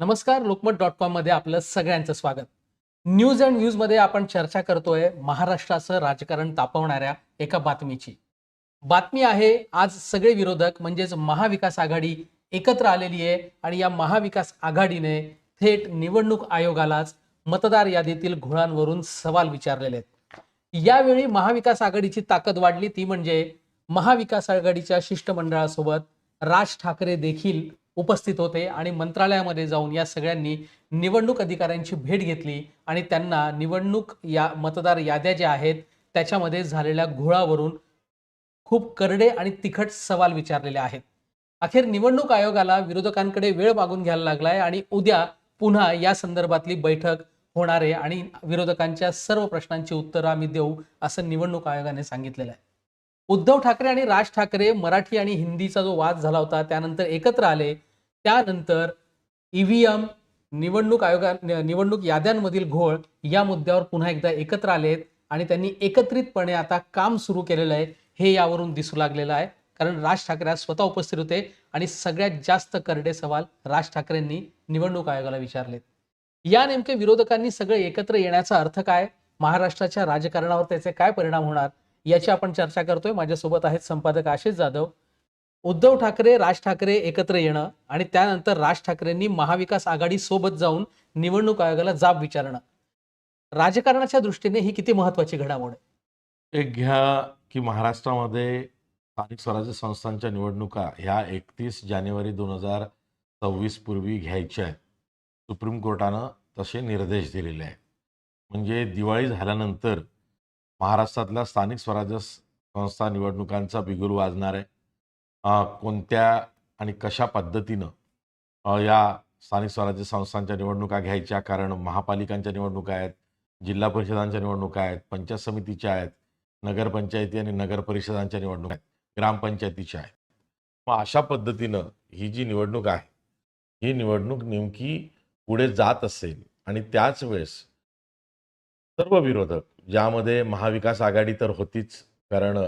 नमस्कार लोकमत डॉट कॉममध्ये आपलं सगळ्यांचं स्वागत. न्यूज अँड व्ह्यूजमध्ये आपण चर्चा करतोय महाराष्ट्राचं राजकारण तापवणाऱ्या एका बातमीची. बातमी आहे आज सगळे विरोधक म्हणजेच महाविकास आघाडी एकत्र आलेली आहे आणि या महाविकास आघाडीने थेट निवडणूक आयोगालाच मतदार यादीतील घोळांवरून सवाल विचारलेले आहेत. यावेळी महाविकास आघाडीची ताकद वाढली ती म्हणजे महाविकास आघाडीच्या शिष्टमंडळासोबत राज ठाकरे देखील उपस्थित होते आणि मंत्रालयामध्ये जाऊन या सगळ्यांनी निवडणूक अधिकाऱ्यांची भेट घेतली आणि त्यांना निवडणूक या मतदार याद्या ज्या आहेत त्याच्यामध्ये झालेल्या घोळावरून खूप करडे आणि तिखट सवाल विचारलेले आहेत. अखेर निवडणूक आयोगाला विरोधकांकडे वेळ मागून घ्यायला लागलाय आणि उद्या पुन्हा या संदर्भातली बैठक होणार आहे आणि विरोधकांच्या सर्व प्रश्नांची उत्तरं आम्ही देऊ असं निवडणूक आयोगाने सांगितलेलं आहे. उद्धव ठाकरे आणि राज ठाकरे मराठी आणि हिंदीचा जो वाद झाला होता त्यानंतर एकत्र आले. त्यानंतर ईव्हीएम निवडणूक आयोगा निवडणूक याद्यांमधील घोळ या मुद्द्यावर पुन्हा एकदा एकत्र आलेत आणि त्यांनी एकत्रितपणे आता काम सुरू केलेलं आहे हे यावरून दिसू लागलेलं आहे. कारण राज ठाकरे आज स्वतः उपस्थित होते आणि सगळ्यात जास्त करडे सवाल राज ठाकरेंनी निवडणूक आयोगाला विचारलेत. या नेमके विरोधकांनी सगळे एकत्र येण्याचा अर्थ काय? महाराष्ट्राच्या राजकारणावर त्याचे काय परिणाम होणार? याची आपण चर्चा करतोय. माझ्यासोबत आहेत संपादक आशिष जाधव. उद्धव ठाकरे राज ठाकरे एकत्र येणं आणि त्यानंतर राज ठाकरेंनी महाविकास आघाडी सोबत जाऊन निवडणूक आयोगाला जाब विचारणं. राजकारणाच्या दृष्टीने ही किती महत्वाची घडामोड आहे? एक घ्या की महाराष्ट्रामध्ये स्थानिक स्वराज्य संस्थांच्या निवडणुका ह्या एकतीस जानेवारी दोन हजार सव्वीस पूर्वी घ्यायच्या आहेत. सुप्रीम कोर्टानं तसे निर्देश दिलेले आहेत. म्हणजे दिवाळी झाल्यानंतर महाराष्ट्रातल्या स्थानिक स्वराज्य संस्था निवडणुकांचा बिगुल वाजणार आहे. कोणत्या आणि कशा पद्धतीनं या स्थानिक स्वराज्य संस्थांच्या निवडणुका घ्यायच्या? कारण महापालिकांच्या निवडणुका आहेत जिल्हा परिषदांच्या निवडणुका आहेत पंचायत समितीच्या आहेत नगरपंचायती आणि नगर परिषदांच्या निवडणुका आहेत ग्रामपंचायतीच्या आहेत. मग अशा पद्धतीनं ही जी निवडणूक आहे ही निवडणूक नेमकी पुढे जात असेल आणि त्याच वेळेस सर्व विरोधक ज्यामध्ये महाविकास आघाडी तर होतीच कारण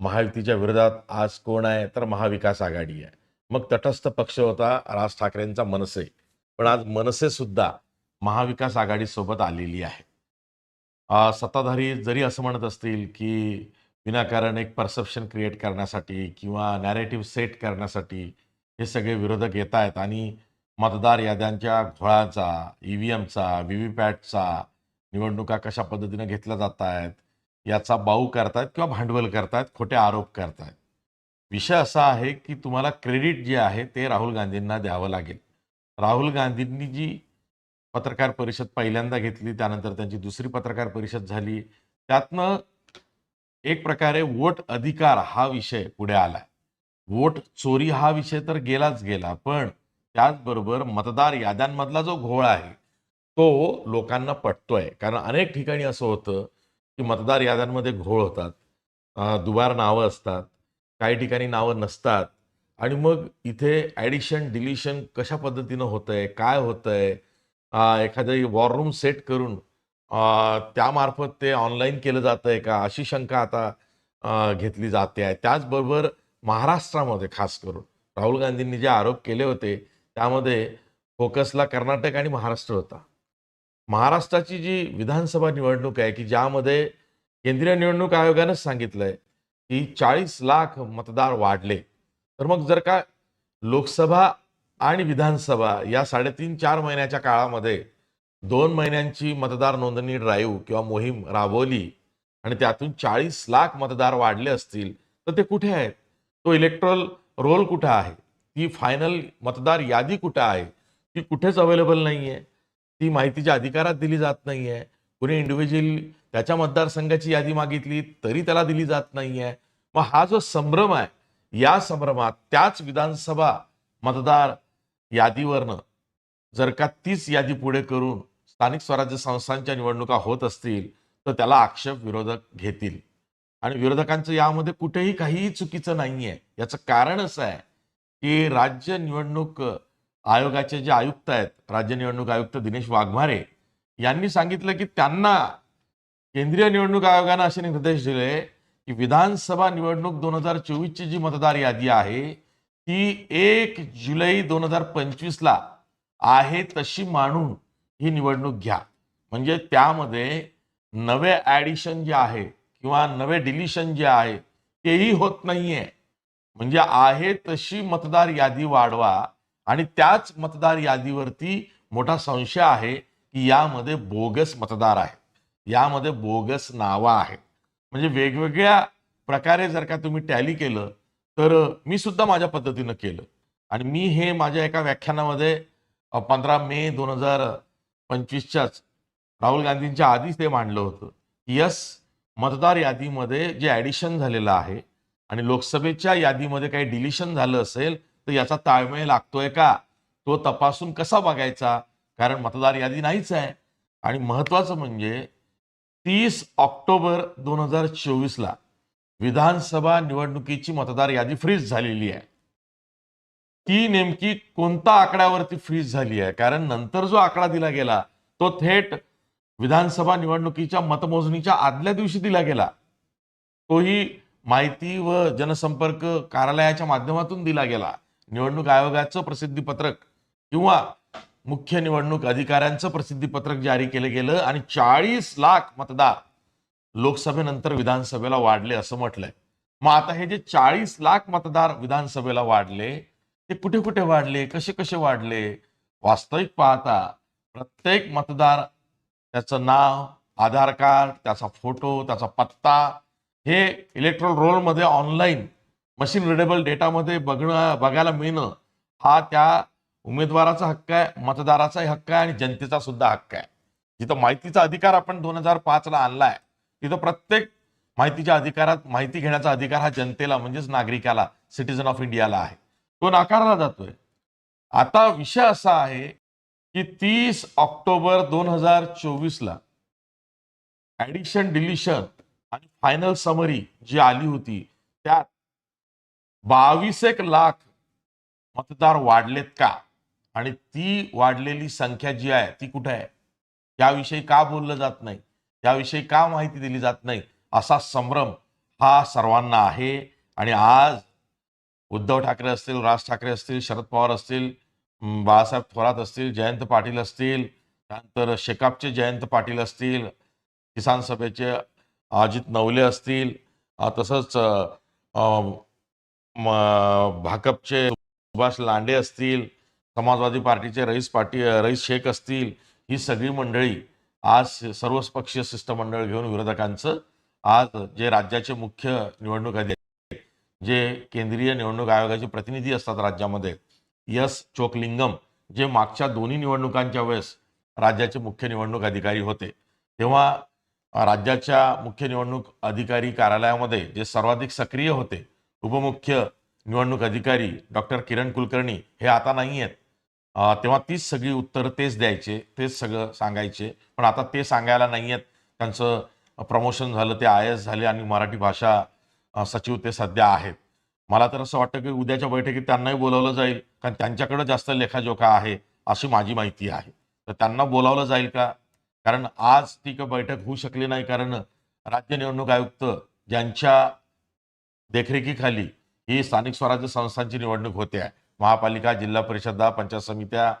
महायुतीच्या विरोधात आज कोण आहे तर महाविकास आघाडी आहे. मग तटस्थ पक्ष होता राज ठाकरेंचा मनसे. पण आज मनसे सुद्धा महाविकास आघाडीसोबत आलेली आहे. सत्ताधारी जरी असं म्हणत असतील की विनाकारण एक परसेप्शन क्रिएट करण्यासाठी किंवा नॅरेटिव्ह सेट करण्यासाठी हे सगळे विरोधक येत आहेत आणि मतदार याद्यांच्या घोळाचा ई व्ही एमचा व्ही व्ही पॅटचा निवडणुका कशा पद्धतीनं घेतल्या जात आहेत याचा बाऊ करतायत किंवा भांडवल करतायत खोटे आरोप करतायत. विषय असा आहे की तुम्हाला क्रेडिट जे आहे ते राहुल गांधींना द्यावं लागेल. राहुल गांधींनी जी पत्रकार परिषद पहिल्यांदा घेतली त्यानंतर त्यांची दुसरी पत्रकार परिषद झाली त्यातनं एक प्रकारे वोट अधिकार हा विषय पुढे आलाय. वोट चोरी हा विषय तर गेलाच गेला पण त्याचबरोबर मतदार याद्यांमधला जो घोळ आहे तो लोकांना पटतोय. कारण अनेक ठिकाणी असं होतं की मतदार याद्यांमध्ये घोळ होतात दुबार नावं असतात काही ठिकाणी नावं नसतात. आणि मग इथे ॲडिशन डिलिशन कशा पद्धतीनं होतंय काय होतंय? आहे एखादी वॉर रूम सेट करून त्यामार्फत ते ऑनलाईन केलं जातंय का? अशी शंका आता घेतली जाते आहे. त्याचबरोबर महाराष्ट्रामध्ये खास करून. राहुल गांधींनी जे आरोप केले होते त्यामध्ये फोकसला कर्नाटक आणि महाराष्ट्र होता. महाराष्ट्राची जी विधानसभा निवडणूक आहे की ज्यामध्ये केंद्रीय निवडणूक आयोगानंच सांगितलंय की चाळीस लाख मतदार वाढले. तर मग जर का लोकसभा आणि विधानसभा या साडेतीन चार महिन्याच्या काळामध्ये दोन महिन्यांची मतदार नोंदणी ड्राईव्ह किंवा मोहीम राबवली आणि त्यातून चाळीस लाख मतदार वाढले असतील तर ते कुठे आहेत? तो इलेक्ट्रल रोल कुठं आहे? ती फायनल मतदार यादी कुठं आहे? ती कुठेच अवेलेबल नाही आहे ती माहितीच्या अधिकारात दिली जात नाही आहे कुणी इंडिव्हिज्युअल त्याच्या मतदारसंघाची यादी मागितली तरी त्याला दिली जात नाही आहे मग हा जो संभ्रम आहे या संभ्रमात त्याच विधानसभा मतदार यादीवरनं जर का तीच यादी पुढे करून स्थानिक स्वराज्य संस्थांच्या निवडणुका होत असतील तर त्याला आक्षेप विरोधक घेतील. आणि विरोधकांचं यामध्ये कुठेही काहीही चुकीचं नाही आहे याचं कारण असं आहे की राज्य निवडणूक आयोगाचे जे आयुक्त आहेत राज्य निवडणूक आयुक्त दिनेश वाघमारे यांनी सांगितलं की त्यांना केंद्रीय निवडणूक आयोगानं असे निर्देश दिले की विधानसभा निवडणूक दोन हजार चोवीसची जी मतदार यादी आहे ती एक जुलै दोन हजार पंचवीसला आहे तशी मानून ही निवडणूक घ्या. म्हणजे त्यामध्ये नवे ॲडिशन जे आहे किंवा नवे डिलिशन जे आहे तेही होत नाहीये. म्हणजे आहे तशी मतदार यादी वाढवा आणि त्याच मतदार यादीवरती मोठा संशय आहे की यामध्ये बोगस मतदार आहेत यामध्ये बोगस नावं आहेत. म्हणजे वेगवेगळ्या प्रकारे जर का तुम्ही टॅली केलं तर मी सुद्धा माझ्या पद्धतीनं केलं. आणि मी हे माझ्या एका व्याख्यानामध्ये पंधरा मे दोन हजार पंचवीसच्याच राहुल गांधींच्या आधीच ते मांडलं होतं यस मतदार यादीमध्ये जे ॲडिशन झालेलं आहे आणि लोकसभेच्या यादीमध्ये काही डिलिशन झालं असेल तर याचा ताळमेळ लागतोय का? तो तपासून कसा बघायचा? कारण मतदार यादी नाहीच आहे. आणि महत्वाचं म्हणजे तीस ऑक्टोबर दोन हजार चोवीसला विधानसभा निवडणुकीची मतदार यादी फ्रीज झालेली आहे. ती नेमकी कोणत्या आकड्यावरती फ्रीज झाली आहे? कारण नंतर जो आकडा दिला गेला तो थेट विधानसभा निवडणुकीच्या मतमोजणीच्या आदल्या दिवशी दिला गेला. तोही माहिती व जनसंपर्क कार्यालयाच्या माध्यमातून दिला गेला. निवडणूक आयोगाचं प्रसिद्धी पत्रक किंवा मुख्य निवडणूक अधिकाऱ्यांचं प्रसिद्धीपत्रक जारी केलं गेलं आणि चाळीस लाख मतदार लोकसभेनंतर विधानसभेला वाढले असं म्हटलंय. मग आता हे जे चाळीस लाख मतदार विधानसभेला वाढले ते कुठे कुठे वाढले कसे कसे वाढले? वास्तविक पाहता प्रत्येक मतदार त्याचं नाव आधार कार्ड त्याचा फोटो त्याचा पत्ता हे इलेक्ट्रॉल रोलमध्ये ऑनलाईन मशीन रिडेबल डेटामध्ये बघणं बघायला मिळणं हा त्या उमेदवाराचा हक्क आहे मतदाराचाही हक्क आहे आणि जनतेचा सुद्धा हक्क आहे. जिथं माहितीचा अधिकार आपण दोन हजार पाचला आणलाय तिथं प्रत्येक माहितीच्या अधिकारात माहिती घेण्याचा अधिकार हा जनतेला म्हणजेच नागरिकाला सिटीजन ऑफ इंडियाला आहे. तो नाकारला जातोय. आता विषय असा आहे की तीस ऑक्टोबर दोन हजार चोवीसला ॲडिशन डिलिशन आणि फायनल समरी जी आली होती त्यात बावीस एक लाख मतदार वाढलेत का? आणि ती वाढलेली संख्या जी आहे ती कुठे आहे? याविषयी का बोललं जात नाही? याविषयी का माहिती दिली जात नाही? असा संभ्रम हा सर्वांना आहे. आणि आज उद्धव ठाकरे असतील राज ठाकरे असतील शरद पवार असतील बाळासाहेब थोरात असतील जयंत पाटील असतील त्यानंतर शेकापचे जयंत पाटील असतील किसान सभेचे अजित नवले असतील तसंच भाकपचे सुभाष लांडे असतील समाजवादी पार्टीचे रईस पाटी रईस शेख असतील ही सगळी मंडळी आज सर्वच पक्षीय शिष्टमंडळ घेऊन विरोधकांचं आज जे राज्याचे मुख्य निवडणूक अधिकारी जे केंद्रीय निवडणूक आयोगाचे प्रतिनिधी असतात राज्यामध्ये यस चोकलिंगम जे मागच्या दोन्ही निवडणुकांच्या वेळेस राज्याचे मुख्य निवडणूक अधिकारी होते तेव्हा राज्याच्या मुख्य निवडणूक अधिकारी कार्यालयामध्ये जे सर्वाधिक सक्रिय होते उपमुख्य निवडणूक अधिकारी डॉक्टर किरण कुलकर्णी हे आता नाही आहेत. तेव्हा तीच सगळी उत्तरं तेच द्यायचे तेच सगळं सांगायचे. पण आता ते सांगायला नाही आहेत. त्यांचं प्रमोशन झालं ते आय एस झाले आणि मराठी भाषा सचिव ते सध्या आहेत. मला तर असं वाटतं की उद्याच्या बैठकीत त्यांनाही बोलावलं जाईल. कारण त्यांच्याकडं जास्त लेखाजोखा आहे अशी माझी माहिती आहे. तर त्यांना बोलावलं जाईल का? कारण आज ती का बैठक होऊ शकली नाही. कारण राज्य निवडणूक आयुक्त ज्यांच्या देखरेखीखाली ही स्थानिक स्वराज्य संस्थांची निवडणूक होते आहे. महापालिका जिल्हा परिषदा पंचायत समित्या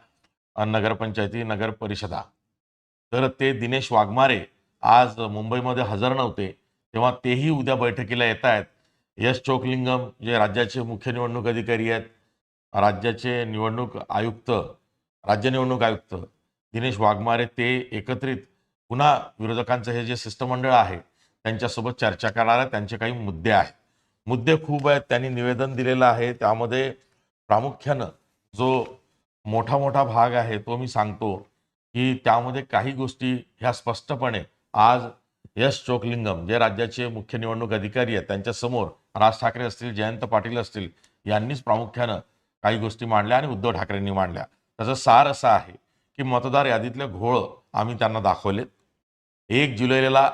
नगरपंचायती नगर परिषदा. तर ते दिनेश वाघमारे आज मुंबईमध्ये हजर नव्हते. तेव्हा तेही उद्या बैठकीला येत आहेत. यश चोकलिंगम जे राज्याचे मुख्य निवडणूक अधिकारी आहेत राज्याचे निवडणूक आयुक्त राज्य निवडणूक आयुक्त दिनेश वाघमारे ते एकत्रित पुन्हा विरोधकांचं हे जे शिष्टमंडळ आहे त्यांच्यासोबत चर्चा करणार आहे त्यांचे काही मुद्दे आहेत. मुद्दे खूप आहेत त्यांनी निवेदन दिलेलं आहे. त्यामध्ये प्रामुख्यानं जो मोठा मोठा भाग आहे तो मी सांगतो की त्यामध्ये काही गोष्टी ह्या स्पष्टपणे आज यश चोकलिंगम जे राज्याचे मुख्य निवडणूक अधिकारी आहेत त्यांच्यासमोर राज ठाकरे असतील जयंत पाटील असतील यांनीच प्रामुख्यानं काही गोष्टी मांडल्या आणि उद्धव ठाकरेंनी मांडल्या. त्याचं सार असं आहे की मतदार यादीतले घोळ आम्ही त्यांना दाखवलेत. एक जुलैला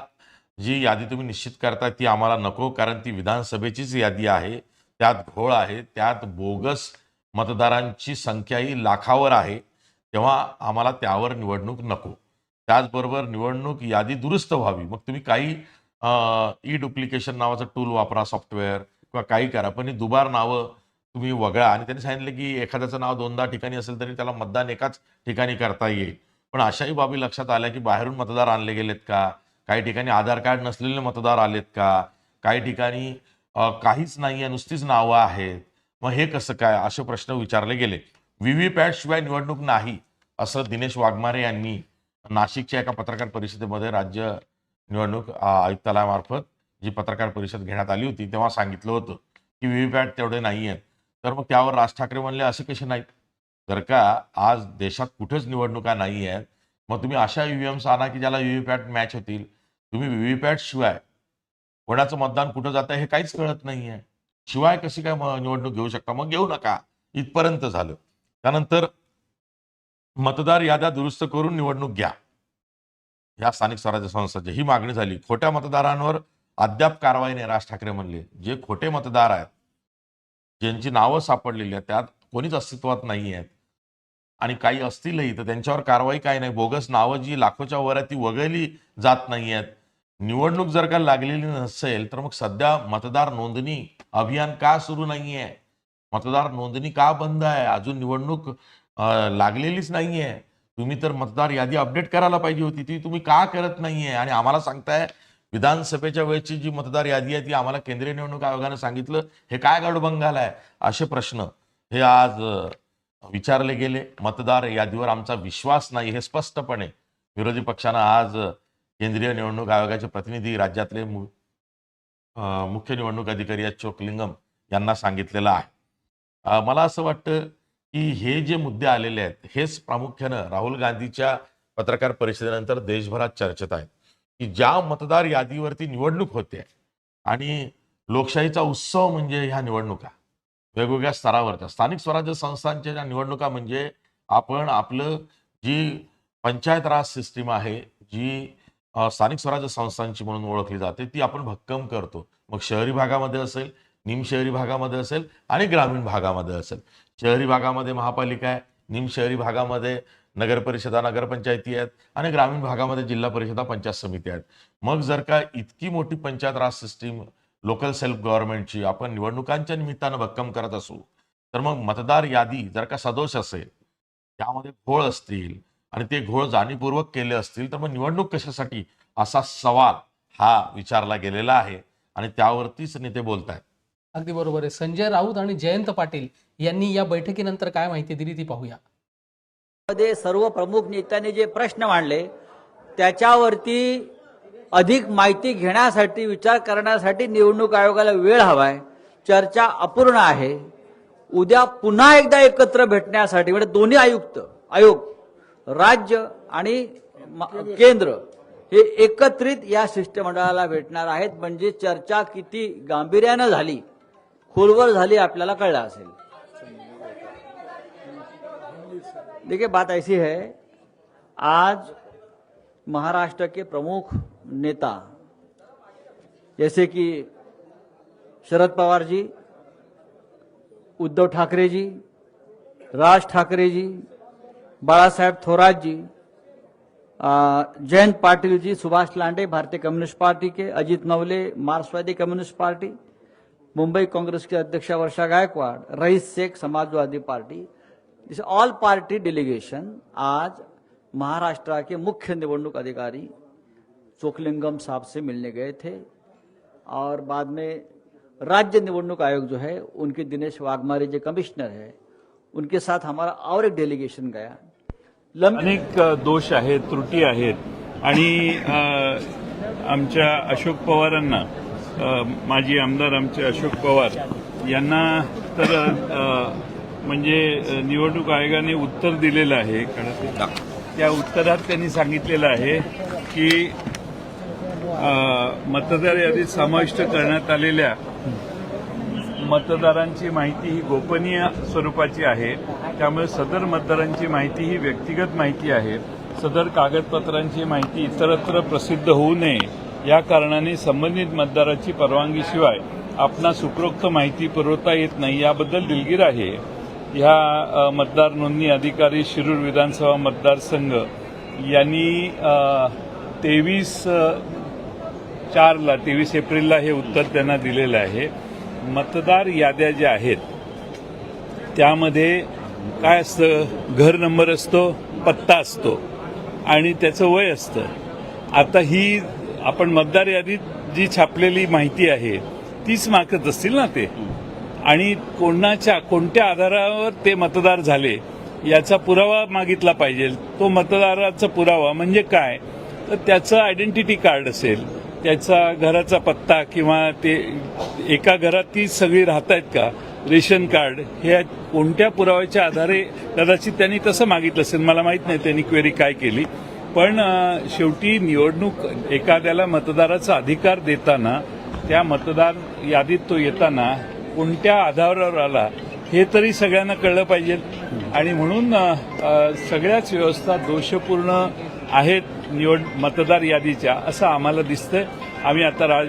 जी यादी तुम्ही निश्चित करता ती आम्हाला नको कारण ती विधानसभेचीच यादी आहे. त्यात घोळ आहे त्यात बोगस मतदारांची संख्या ही लाखावर आहे. तेव्हा आम्हाला त्यावर निवडणूक नको. त्याचबरोबर निवडणूक यादी दुरुस्त व्हावी. मग तुम्ही काही ई डुप्लिकेशन नावाचं टूल वापरा सॉफ्टवेअर किंवा काही करा पण ही दुबार नावं तुम्ही वगळा. आणि त्यांनी सांगितलं की एखाद्याचं नाव दोनदा ठिकाणी असेल तरी त्याला मतदान एकाच ठिकाणी करता येईल. पण अशाही बाबी लक्षात आल्या की बाहेरून मतदार आणले गेलेत का? काही ठिकाणी आधार कार्ड नसलेले मतदार आलेत का? काही ठिकाणी काहीच नाही आहे नुसतीच नावं आहेत. मग हे कसं काय? असे प्रश्न विचारले गेले. व्हीव्हीपॅट शिवाय निवडणूक नाही असं दिनेश वाघमारे यांनी नाशिकच्या एका पत्रकार परिषदेमध्ये राज्य निवडणूक आयुक्तालयामार्फत जी पत्रकार परिषद घेण्यात आली होती तेव्हा सांगितलं होतं की व्हीव्हीपॅट तेवढे नाही आहेत तर मग त्यावर राज ठाकरे म्हणले असे कसे नाहीत? जर का आज देशात कुठेच निवडणुका नाही आहेत मग तुम्ही अशा ईव्हीएम्स आणा की ज्याला व्हीव्हीपॅट मॅच होतील. तुम्ही व्हीव्हीपॅट शिवाय कोणाचं मतदान कुठं जातं हे काहीच कळत नाही आहे शिवाय कशी काय निवडणूक घेऊ शकता? मग घेऊ नका. इथपर्यंत झालं. त्यानंतर मतदार याद्या दुरुस्त करून निवडणूक घ्या. या स्थानिक स्वराज्य संस्थांची ही मागणी झाली. खोट्या मतदारांवर अद्याप कारवाईने राज ठाकरे म्हणले जे खोटे मतदार आहेत ज्यांची नावं सापडलेली आहेत त्यात कोणीच अस्तित्वात नाही आहेत आणि काही असतीलही तर त्यांच्यावर कारवाई काय नाही. बोगस नावं जी लाखोच्या वर आहेत ती वगळली जात नाही आहेत निवडणूक जर का लागलेली नसेल तर मग सध्या मतदार नोंदणी अभियान का सुरू नाही आहे मतदार नोंदणी का बंद आहे? अजून निवडणूक लागलेलीच नाही आहे तुम्ही तर मतदार यादी अपडेट करायला पाहिजे होती ती तुम्ही का करत नाहीये? आणि आम्हाला सांगताय विधानसभेच्या वेळची जी मतदार यादी आहे ती आम्हाला केंद्रीय निवडणूक आयोगानं सांगितलं हे काय गडबंगाल आहे? असे प्रश्न. हे आज विचारले गेले मतदार यादीवर आमचा विश्वास नाही हे स्पष्टपणे विरोधी पक्षानं आज केंद्रीय निवडणूक आयोगाचे प्रतिनिधी राज्यातले मु- मुख्य निवडणूक अधिकारी अशोक लिंगम यांना सांगितलेलं आहे. मला असं वाटतं की हे जे मुद्दे आलेले आहेत हेच प्रामुख्यानं राहुल गांधीच्या पत्रकार परिषदेनंतर देशभरात चर्चेत आहेत. की ज्या मतदार यादीवरती निवडणूक होते आणि लोकशाहीचा उत्सव म्हणजे ह्या निवडणुका वेगवेगळ्या स्तरावरच्या स्थानिक स्वराज्य संस्थांच्या ज्या निवडणुका म्हणजे आपण आपलं जी पंचायत राज सिस्टीम आहे जी स्थानिक स्वराज्य संस्थांची म्हणून ओळखली जाते ती आपण भक्कम करतो. मग शहरी भागामध्ये असेल निमशहरी भागामध्ये असेल आणि ग्रामीण भागामध्ये असेल. शहरी भागामध्ये महापालिका आहे निमशहरी भागामध्ये नगर परिषदा नगरपंचायती आहेत आणि ग्रामीण भागामध्ये जिल्हा परिषदा पंचायत समिती आहेत. मग जर का इतकी मोठी panchayat raj system local self गव्हर्नमेंटची आपण निवडणुकांच्या निमित्तानं भक्कम करत असू तर मग मतदार यादी जर का सदोष असेल त्यामध्ये घोळ असतील आणि ते घोळ जाणीवपूर्वक केले असतील तर मग निवडणूक कशासाठी? असा सवाल हा विचारला गेलेला आहे आणि त्यावरतीच नेते बोलत आहेत अगदी बरोबर आहे. संजय राऊत आणि जयंत पाटील यांनी या बैठकीनंतर काय माहिती दिली ती पाहूया. मध्ये सर्व प्रमुख नेत्यांनी जे प्रश्न मांडले त्याच्यावरती अधिक माहिती घेण्यासाठी विचार करण्यासाठी निवडणूक आयोगाला वेळ हवाय. चर्चा अपूर्ण आहे. उद्या पुन्हा एकदा एकत्र भेटण्यासाठी म्हणजे दोन्ही आयुक्त आयोग राज्य आणि केंद्र हे एकत्रित या शिष्टमंडळाला भेटणार आहेत. म्हणजे चर्चा किती गांभीर्यानं झाली खोलवर झाली आपल्याला कळलं असेल. देखिए बात ऐसी है. आज महाराष्ट्र के प्रमुख नेता। जैसे कि शरद पवार जी, उद्धव ठाकरे जी, राज ठाकरे जी, बाळासाहेब थोरात जी जयंत पाटिल जी, सुभाष लांडे, भारतीय कम्युनिस्ट पार्टी के, अजीत नवले, मार्क्सवादी कम्युनिस्ट पार्टी, मुंबई कांग्रेस के अध्यक्ष Varsha Gaikwad, Rais Shaikh, Samajwadi party all party delegation आज महाराष्ट्र के मुख्य निवडणूक अधिकारी चोकलिंगम साहब से मिलने गए थे। और बाद में राज्य निवडणूक आयोग जो है उनके दिनेश वाघमारे जो कमिश्नर है। उनके साथ हमारा और एक डेलिगेशन गया। अनेक दोष आहेत त्रुटी आहेत। आणि आमच्या अशोक पवारांना माजी आमदार आमचे अशोक पवार यांना तर म्हणजे निवडणूक आयोगाने उत्तर दिलेलं आहे. त्या उत्तरात त्यांनी सांगितलेलं आहे की मतदार यादीत समाविष्ट करण्यात आलेल्या मतदारांची माहिती ही गोपनीय स्वरूपाची आहे. त्यामुळे सदर मतदारांची माहिती ही व्यक्तिगत माहिती आहे. सदर कागदपत्रांची माहिती इतरत्र प्रसिद्ध होऊ नये. या कारणाने संबंधित मतदाराची परवानगीशिवाय आपणास सुप्रोक्त माहिती पुरवता येत नाही याबद्दल दिलगीर आहे. ह्या मतदार नोंदणी अधिकारी शिरूर विधानसभा मतदारसंघ यांनी तेवीस चारला तेवीस एप्रिलला हे उत्तर त्यांना दिलेलं आहे. मतदार याद्या ज्या आहेत त्यामध्ये काय असतं? घर नंबर असतो पत्ता असतो आणि त्याचं वय असतं. आता ही आपण मतदार यादीत जी छापलेली माहिती आहे तीच मागत असतील ना ते? आणि कोणाच्या कोणत्या आधारावर ते मतदार झाले याचा पुरावा मागितला पाहिजे. तो मतदाराचा पुरावा म्हणजे काय? तर त्याचं आयडेंटिटी कार्ड असेल त्याचा घराचा पत्ता किंवा ते एका घरात ती सगळी राहत आहेत का? रेशन कार्ड हे कोणत्या पुराव्याच्या आधारे कदाचित त्यांनी तसं मागितलं असेल. मला माहीत नाही त्यांनी क्वेरी काय केली. पण शेवटी निवडणूक एखाद्याला मतदाराचा अधिकार देताना त्या मतदार यादीत तो येताना कोणत्या आधारावर आला हे तरी सगळ्यांना कळलं पाहिजे. आणि म्हणून सगळ्याच व्यवस्था दोषपूर्ण आहेत. निवड मतदार यादीच्या असं आम्हाला दिसतंय. आम्ही आता राज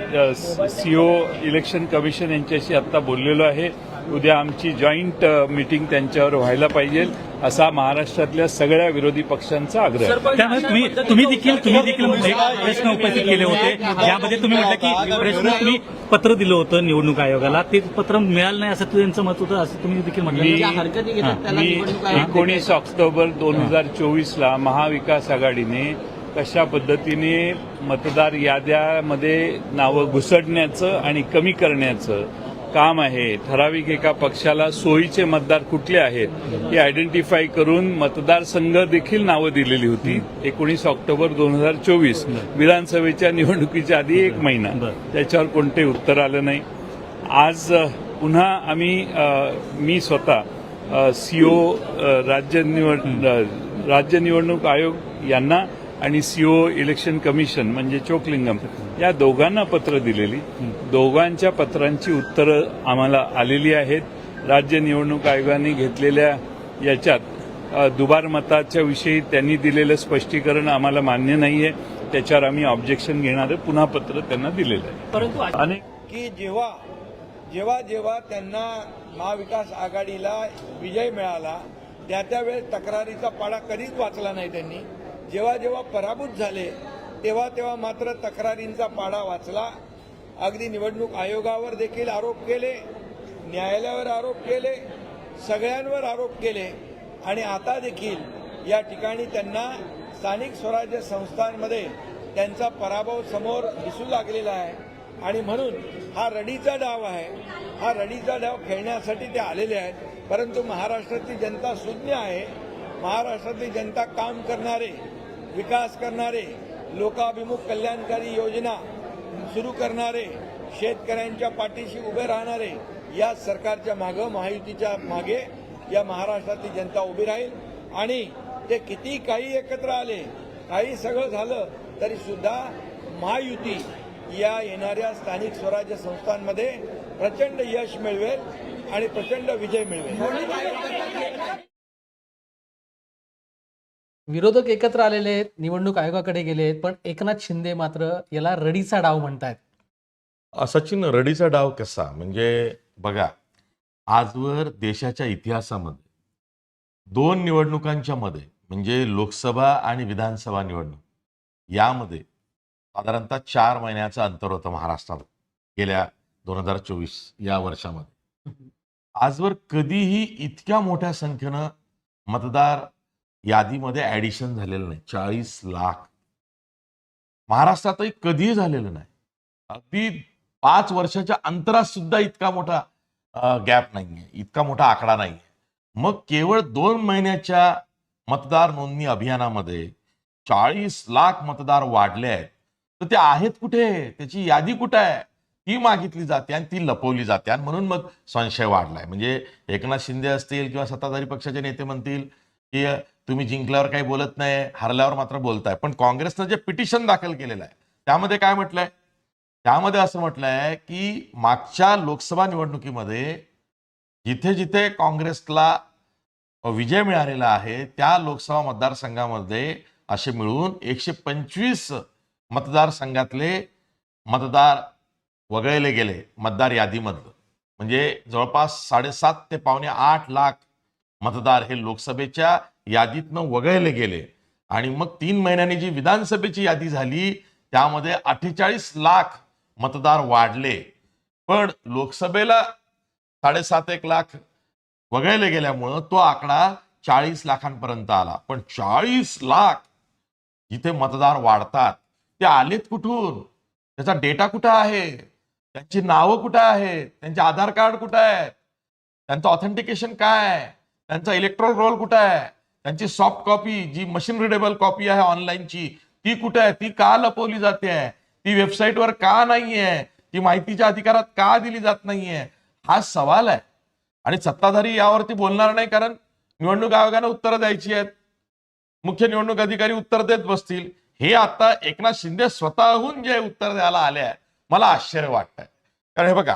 सीओ इलेक्शन कमिशन यांच्याशी आता बोललेलो आहे. उद्या आमची जॉईंट मीटिंग त्यांच्यावर व्हायला पाहिजे असा महाराष्ट्रातल्या सगळ्या विरोधी पक्षांचा आग्रह. त्यामुळे तुम्ही तुम्ही देखील तुम्ही देखील एक प्रश्न उपस्थित केले होते. यामध्ये तुम्ही म्हटलं की प्रश्न तुम्ही पत्र दिलं होतं निवडणूक आयोगाला. ते पत्र मिळालं नाही असं त्यांचं मत होतं असं तुम्ही देखील म्हटलं. मी एकोणीस ऑक्टोबर दोन हजार चोवीसला महाविकास आघाडीने कशा पद्धतीने मतदार याद्यामध्ये नावं घुसडण्याचं आणि कमी करण्याचं काम आहे? ठराविक एका पक्षाला सोयीचे मतदार कुठले आहेत? हे आयडेंटिफाय करून मतदारसंघ देखील नावं दिलेली होती. एकोणीस ऑक्टोबर दोन हजार चोवीस. विधानसभेच्या निवडणुकीच्या आधी एक महिना. त्याच्यावर कोणतेही उत्तर आलं नाही. आज पुन्हा आम्ही मी स्वतः सीओ राज्य निवड राज्य निवडणूक आयोग यांना आणि सीओ इलेक्शन कमिशन म्हणजे चोकलिंगम या दोघांना पत्र दिलेली. दोघांच्या पत्रांची उत्तरं आम्हाला आलेली आहेत. राज्य निवडणूक आयोगाने घेतलेल्या याच्यात दुबार मताच्या विषयी त्यांनी दिलेलं स्पष्टीकरण आम्हाला मान्य नाहीये. त्याच्यावर आम्ही ऑब्जेक्शन घेणारं पुन्हा पत्र त्यांना दिलेलं आहे. परंतु आणि की जेव्हा जेव्हा जेव्हा त्यांना महाविकास आघाडीला विजय मिळाला त्या त्यावेळेस तक्रारीचा पाडा कधीच वाचला नाही त्यांनी. जेव्हा जेव्हा पराभूत झाले तेव्हा तेव्हा मात्र तक्रारींचा पाडा वाचला. अगदी निवडणूक आयोगावर देखील आरोप केले न्यायालयावर आरोप केले सगळ्यांवर आरोप केले आणि आता देखील या ठिकाणी त्यांना स्थानिक स्वराज्य संस्थांमध्ये त्यांचा पराभव समोर दिसू लागलेला आहे. आणि म्हणून हा रडीचा डाव आहे. हा रडीचा डाव खेळण्यासाठी ते आलेले आहेत. परंतु महाराष्ट्राची जनता सुज्ञ आहे. महाराष्ट्रातली जनता काम करणारे विकास करणारे लोकाभिमुख कल्याणकारी योजना सुरू करणारे शेतकऱ्यांच्या पाठीशी उभे राहणारे या सरकारच्या मागं महायुतीच्या मागे या महाराष्ट्रातली जनता उभी राहील. आणि ते किती काही एकत्र आले काही सगळं झालं तरी सुद्धा महायुती या येणाऱ्या स्थानिक स्वराज्य संस्थांमध्ये प्रचंड यश मिळवेल आणि प्रचंड विजय मिळवेल. विरोधक एकत्र आलेले आहेत निवडणूक आयोगाकडे गेले आहेत पण एकनाथ शिंदे मात्र याला रडीचा डाव म्हणतायत. सचिन रडीचा डाव कसा? म्हणजे बघा आजवर देशाच्या इतिहासामध्ये दोन निवडणुकांच्या मध्ये म्हणजे लोकसभा आणि विधानसभा निवडणूक यामध्ये साधारणतः चार महिन्याचं अंतर होतं महाराष्ट्रात गेल्या दोन हजार चोवीस या वर्षामध्ये. आजवर कधीही इतक्या मोठ्या संख्येनं मतदार यादीमध्ये ऍडिशन झालेलं नाही. चाळीस लाख. महाराष्ट्रातही कधीही झालेलं नाही. अगदी पाच वर्षाच्या अंतरात सुद्धा इतका मोठा गॅप नाहीये. इतका मोठा आकडा नाहीये. मग केवळ दोन महिन्याच्या मतदार नोंदणी अभियानामध्ये चाळीस लाख मतदार वाढले आहेत. तर ते आहेत कुठे? त्याची यादी कुठे आहे? ती मागितली जाते आणि ती लपवली जाते. आणि म्हणून मग संशय वाढलाय. म्हणजे एकनाथ शिंदे असतील किंवा सत्ताधारी पक्षाचे नेते म्हणतील की तुम्ही जिंकल्यावर काही बोलत नाही हरल्यावर मात्र बोलताय. पण काँग्रेसनं जे पिटिशन दाखल केलेलं आहे त्यामध्ये काय म्हटलंय? त्यामध्ये असं म्हटलंय की मागच्या लोकसभा निवडणुकीमध्ये जिथे जिथे काँग्रेसला विजय मिळालेला आहे त्या लोकसभा मतदारसंघामध्ये असे मिळून एकशे पंचवीस मतदारसंघातले मतदार वगळले गेले मतदार यादीमधलं म्हणजे जवळपास साडेसात ते पावणे आठ लाख मतदार हे लोकसभेच्या यादीतनं वगळले गेले. आणि मग तीन महिन्यांनी जी विधानसभेची यादी झाली त्यामध्ये अठ्ठेचाळीस लाख मतदार वाढले. पण लोकसभेला साडेसात एक लाख वगळले गेल्यामुळं तो आकडा चाळीस लाखांपर्यंत आला. पण चाळीस लाख जिथे मतदार वाढतात ते आलेत कुठून? त्याचा डेटा कुठं आहे? त्यांची नावं कुठं आहेत? त्यांचे आधार कार्ड कुठं आहे त्यांचं ऑथेंटिकेशन काय? आहे त्यांचा इलेक्ट्रॉल रोल कुठं आहे? त्यांची सॉफ्ट कॉपी जी मशीन रिडेबल कॉपी आहे ऑनलाईनची ती कुठे आहे? ती का लपवली जाते? आहे ती वेबसाईटवर का नाहीये? ती माहितीच्या अधिकारात का दिली जात नाहीये? हा सवाल आहे. आणि सत्ताधारी यावरती बोलणार नाही कारण निवडणूक आयोगाने उत्तरं द्यायची आहेत. मुख्य निवडणूक अधिकारी उत्तर देत बसतील. हे आता एकनाथ शिंदे स्वतःहून जे उत्तर द्यायला आले आहे मला आश्चर्य वाटतंय. कारण हे बघा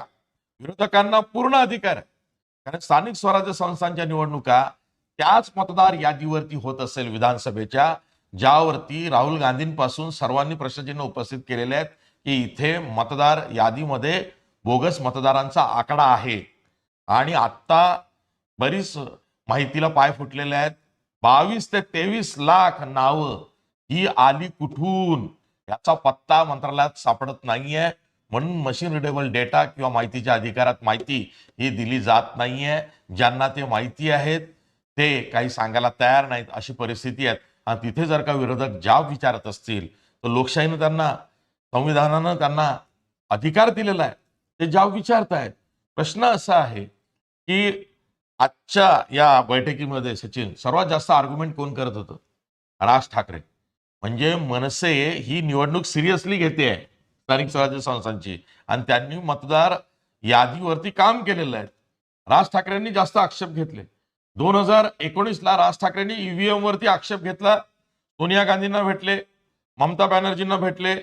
विरोधकांना पूर्ण अधिकार आहे. कारण स्थानिक स्वराज्य संस्थांच्या निवडणुका त्याच मतदार यादीवरती होत असेल विधानसभेच्या ज्यावरती राहुल गांधींपासून सर्वांनी प्रश्नचिन्ह उपस्थित केलेले आहेत की इथे मतदार यादीमध्ये बोगस मतदारांचा आकडा आहे. आणि आत्ता बरीच माहितीला पाय फुटलेले आहेत. बावीस ते तेवीस लाख नावं ही आली कुठून? याचा पत्ता मंत्रालयात सापडत नाहीये. म्हणून मशीन रिडेबल डेटा किंवा माहितीच्या अधिकारात माहिती ही दिली जात नाहीये. ज्यांना ते माहिती आहेत ते काही सांगायला तयार नाहीत अशी परिस्थिती आहे आणि तिथे जर का विरोधक जाब विचारत असतील तर लोकशाहीनं त्यांना संविधानानं त्यांना अधिकार दिलेला आहे. ते जाब विचारतायत. प्रश्न असा आहे की आजच्या या बैठकीमध्ये सचिन सर्वात जास्त आर्ग्युमेंट कोण करत होतं? राज ठाकरे. म्हणजे मनसे ही निवडणूक सिरियसली घेते आहे. स्थानिक स्वराज्य संस्थांची आणि त्यांनी मतदार यादीवरती काम केलेलं आहे. राज ठाकरेंनी जास्त आक्षेप घेतले. दोन हजार एकोणीसला राज ठाकरेंनी ईव्हीएम वरती आक्षेप घेतला. सोनिया गांधींना भेटले. ममता बॅनर्जींना भेटले.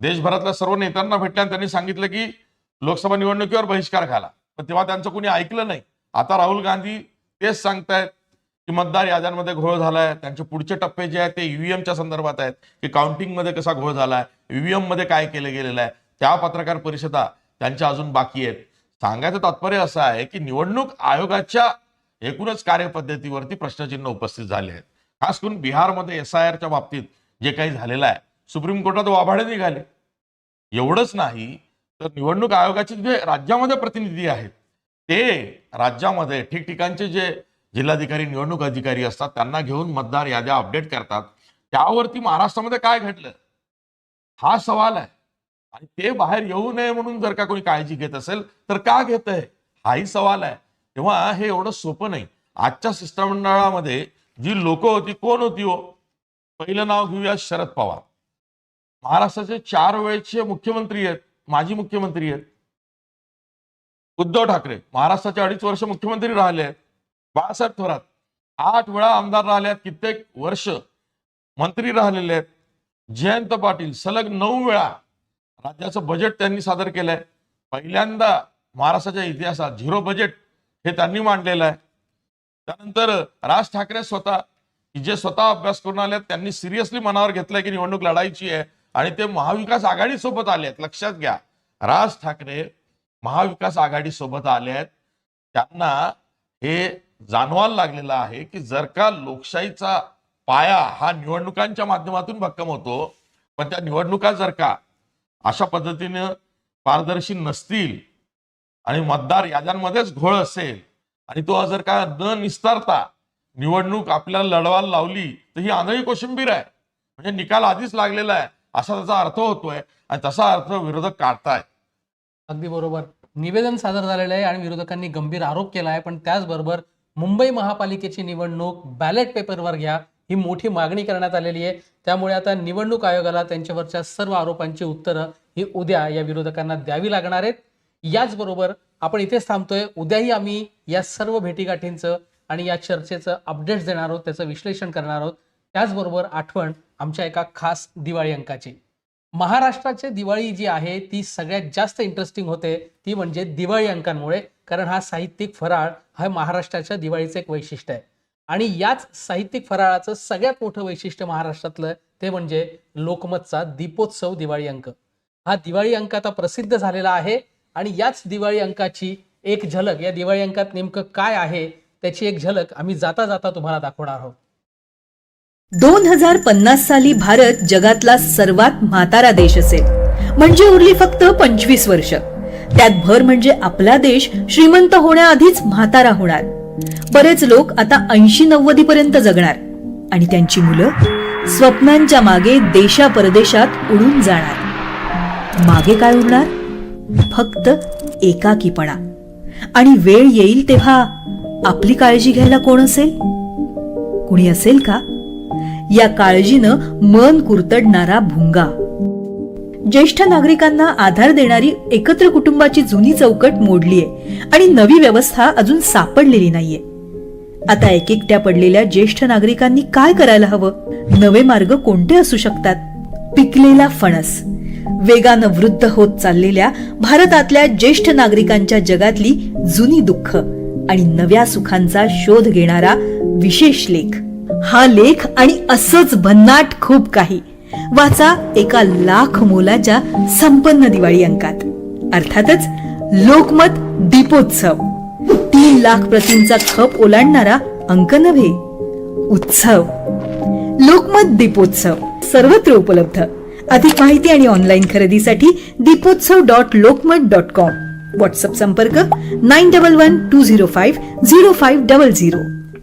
देशभरातल्या सर्व नेत्यांना भेटले आणि त्यांनी सांगितलं की लोकसभा निवडणुकीवर बहिष्कार घाला. पण तेव्हा त्यांचं कोणी ऐकलं नाही. आता राहुल गांधी तेच सांगतायत. की मतदार याद्यांमध्ये घोळ झालाय. त्यांचे पुढचे टप्पे जे आहेत ते ईव्हीएमच्या संदर्भात आहेत. की काउंटिंगमध्ये कसा घोळ झालाय? ईव्हीएममध्ये काय केलं गेलेलं आहे? त्या पत्रकार परिषदा त्यांच्या अजून बाकी आहेत. सांगायचं तात्पर्य असं आहे की निवडणूक आयोगाच्या एकूणच कार्यपद्धतीवरती प्रश्नचिन्ह उपस्थित झाले आहेत. खास करून बिहारमध्ये एस आय आरच्या बाबतीत जे काही झालेलं आहे सुप्रीम कोर्टात वाभाडे निघाले. एवढंच नाही तर निवडणूक आयोगाचे जे राज्यामध्ये प्रतिनिधी आहेत ते राज्यामध्ये ठिकठिकाणचे जे जिल्हाधिकारी निवडणूक अधिकारी असतात त्यांना घेऊन मतदार याद्या अपडेट करतात. त्यावरती महाराष्ट्रामध्ये काय घडलं? हा सवाल आहे. आणि ते बाहेर येऊ नये म्हणून जर का कोणी काळजी घेत असेल तर का घेत आहे? हाही सवाल आहे. तेव्हा हे एवढं सोपं नाही. आजच्या शिष्टमंडळामध्ये जी लोक होती कोण होती हो? पहिलं नाव घेऊया शरद पवार. महाराष्ट्राचे चार वेळचे मुख्यमंत्री आहेत माजी मुख्यमंत्री आहेत. उद्धव ठाकरे महाराष्ट्राचे अडीच वर्ष मुख्यमंत्री राहिले आहेत. बाळासाहेब थोरात. आठ वेळा आमदार राहिले आहेत कित्येक वर्ष मंत्री राहिलेले आहेत. जयंत पाटील सलग नऊ वेळा राज्याचं बजेट त्यांनी सादर केलंय. पहिल्यांदा महाराष्ट्राच्या इतिहासात झिरो बजेट हे त्यांनी मांडलेलं आहे. त्यानंतर राज ठाकरे स्वतः जे स्वतः अभ्यास करून आले आहेत, त्यांनी सिरियसली मनावर घेतलंय की निवडणूक लढायची आहे. आणि ते महाविकास आघाडी सोबत आले आहेत. लक्षात घ्या राज ठाकरे महाविकास आघाडी सोबत आले आहेत. त्यांना हे जाणवायला लागलेला आहे की जर का लोकशाहीचा पाया हा निवडणुकांच्या माध्यमातून भक्कम होतो पण त्या निवडणुका जर का अशा पद्धतीनं पारदर्शी नसतील आणि मतदार याद्यांमध्येच घोळ असेल आणि तो जर का न निस्तारता निवडणूक आपल्याला लढवायला लावली तर ही आंधळी कोशिंबीर आहे. म्हणजे निकाल आधीच लागलेला आहे असा त्याचा अर्थ होतोय आणि तसा अर्थ विरोधक काढताय. अगदी बरोबर. निवेदन सादर झालेलं आहे आणि विरोधकांनी गंभीर आरोप केला आहे पण त्याचबरोबर मुंबई महापालिकेची निवडणूक बॅलेट पेपरवर घ्या. ही मोठी मागणी करण्यात आलेली आहे. त्यामुळे आता निवडणूक आयोगाला त्यांच्यावरच्या सर्व आरोपांची उत्तरं ही उद्या या विरोधकांना द्यावी लागणार आहेत. याचबरोबर आपण इथेच थांबतोय. उद्याही आम्ही या सर्व भेटीगाठींचं आणि या चर्चेचं अपडेट्स देणार आहोत. त्याचं विश्लेषण करणार आहोत. त्याचबरोबर आठवण आमच्या एका खास दिवाळी अंकाची. महाराष्ट्राची दिवाळी जी आहे ती सगळ्यात जास्त इंटरेस्टिंग होते. ती म्हणजे दिवाळी अंकांमुळे. कारण हा साहित्यिक फराळ हा महाराष्ट्राच्या दिवाळीचं एक वैशिष्ट्य आहे. आणि याच साहित्यिक फराळाचं सगळ्यात मोठं वैशिष्ट्य महाराष्ट्रातलं ते म्हणजे लोकमतचा दीपोत्सव दिवाळी अंक. हा दिवाळी अंक आता प्रसिद्ध झालेला आहे आणि याच दिवाळी अंकाची एक झलक या दिवाळी अंकात नेमकं काय आहे त्याची एक झलक आम्ही जाता जाता तुम्हाला दाखवणार आहोत. दोन हजार पन्नास साली भारत जगातला सर्वात म्हातारा देश असेल. म्हणजे उरली फक्त पंचवीस वर्ष. त्यात भर म्हणजे आपला देश श्रीमंत होण्याआधीच म्हातारा होणार. बरेच लोक आता ऐंशी नव्वदी पर्यंत जगणार. आणि त्यांची मुलं स्वप्नांच्या मागे देशा परदेशात उडून जाणार. मागे काय उरणार फक्त एकाकीपणा. आणि वेळ येईल तेव्हा आपली काळजी घ्यायला कोण असेल? कुणी असेल का? या काळजीनं मन कुरतडणारा भुंगा. ज्येष्ठ नागरिकांना आधार देणारी एकत्र कुटुंबाची जुनी चौकट मोडलीये आणि नवी व्यवस्था अजून सापडलेली नाहीये. आता एकेकट्या पडलेल्या ज्येष्ठ नागरिकांनी काय करायला हवं? नवे मार्ग कोणते असू शकतात? पिकलेला फणस. वेगानं वृद्ध होत चाललेल्या भारतातल्या ज्येष्ठ नागरिकांच्या जगातली जुनी दुःख आणि नव्या सुखांचा शोध घेणारा विशेष लेख. हा लेख आणि असंच भन्नाट खूप काही. वाचा एका लाख मोलाच्या संपन्न दिवाळी अंकात. अर्थातच लोकमत दीपोत्सव. तीन लाख प्रतींचा खप ओलांडणारा अंक नव्हे उत्सव. लोकमत दीपोत्सव. सर्वत्र उपलब्ध. अधिक माहिती आणि ऑनलाईन खरेदीसाठी Deepotsav dot Lokmat dot com. WhatsApp संपर्क nine double one two zero five zero five double zero